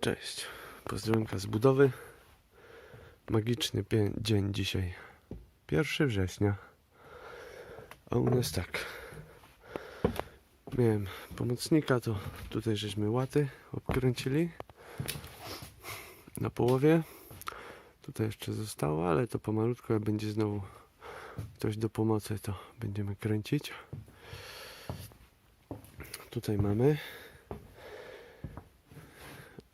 Cześć. Pozdrowionka z budowy. Magiczny dzień dzisiaj. 1 września. A u nas tak. Miałem pomocnika, to tutaj żeśmy łaty obkręcili. Na połowie. Tutaj jeszcze zostało, ale to pomalutko, jak będzie znowu ktoś do pomocy, to będziemy kręcić. Tutaj mamy.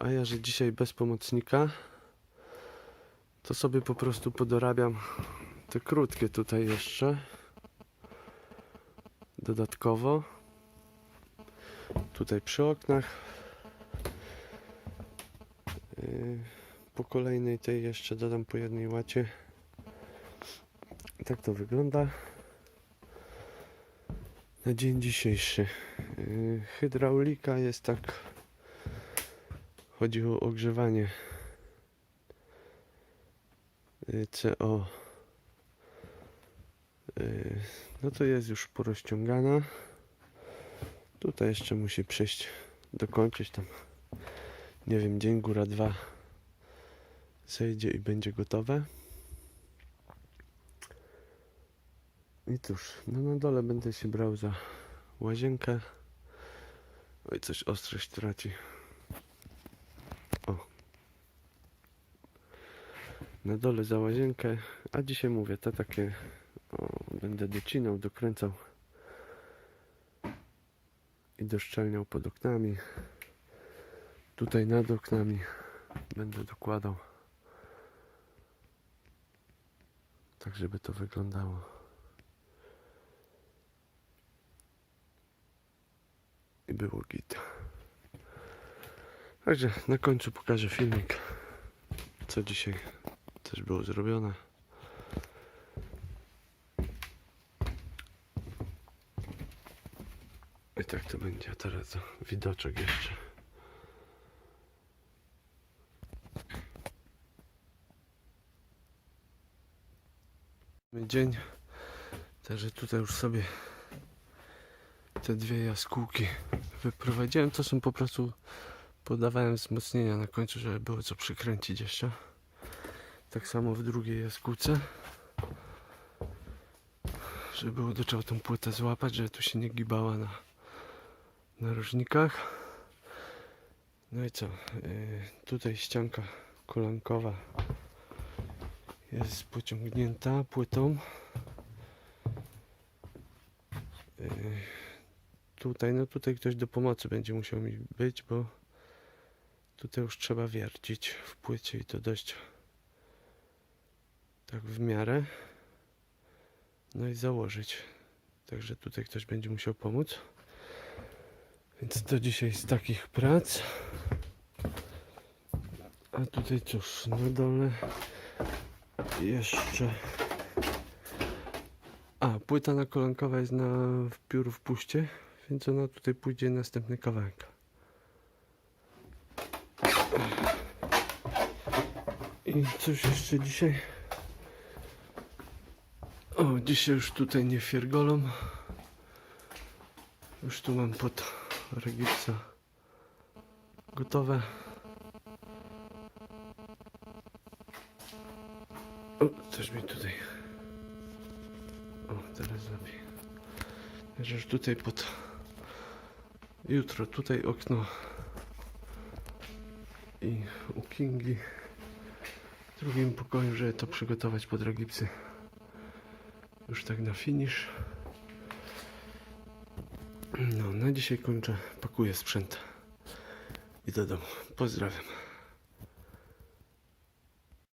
A ja, że dzisiaj bez pomocnika, to sobie po prostu podorabiam te krótkie tutaj jeszcze. Dodatkowo. Tutaj przy oknach. Yy, Po kolejnej tej jeszcze dodam po jednej łacie. Tak to wygląda. Na dzień dzisiejszy. Yy, Hydraulika jest tak Chodzi o ogrzewanie y, CO. Y, No to jest już porozciągana. Tutaj jeszcze musi przejść, dokończyć tam. Nie wiem, dzień góra dwa zejdzie i będzie gotowe. I cóż, no na dole będę się brał za łazienkę. Oj, coś ostrość traci. Na dole za łazienkę, a dzisiaj mówię, to takie o, będę docinał, dokręcał i doszczelniał pod oknami. Tutaj nad oknami będę dokładał tak, żeby to wyglądało. I było git. Także na końcu pokażę filmik, co dzisiaj też było zrobione. I tak to będzie. A teraz widoczek jeszcze. Dzień. Także tutaj już sobie te dwie jaskółki wyprowadziłem. To są po prostu podawałem wzmocnienia na końcu, żeby było co przykręcić jeszcze. Tak samo w drugiej jaskółce. Żeby było do czego tą płytę złapać, żeby tu się nie gibała na narożnikach. No i co? Yy, tutaj ścianka kolankowa jest pociągnięta płytą. Yy, tutaj, no tutaj ktoś do pomocy będzie musiał mi być, bo tutaj już trzeba wiercić w płycie i to dość tak w miarę. No i założyć. Także tutaj ktoś będzie musiał pomóc. Więc to dzisiaj z takich prac. A tutaj cóż, na dole jeszcze. A, płyta na kolankowa jest na w piór w puście, więc ona tutaj pójdzie następny kawałek. I coś jeszcze dzisiaj? O, dzisiaj już tutaj nie fiergolą. Już tu mam pod regipsa gotowe. O, coś mi tutaj. O, teraz lepiej. Także już tutaj pod. Jutro tutaj okno. I u Kingi. W drugim pokoju, żeby to przygotować pod regipsy. Już tak na finish. No, na dzisiaj kończę. Pakuję sprzęt. I do domu. Pozdrawiam.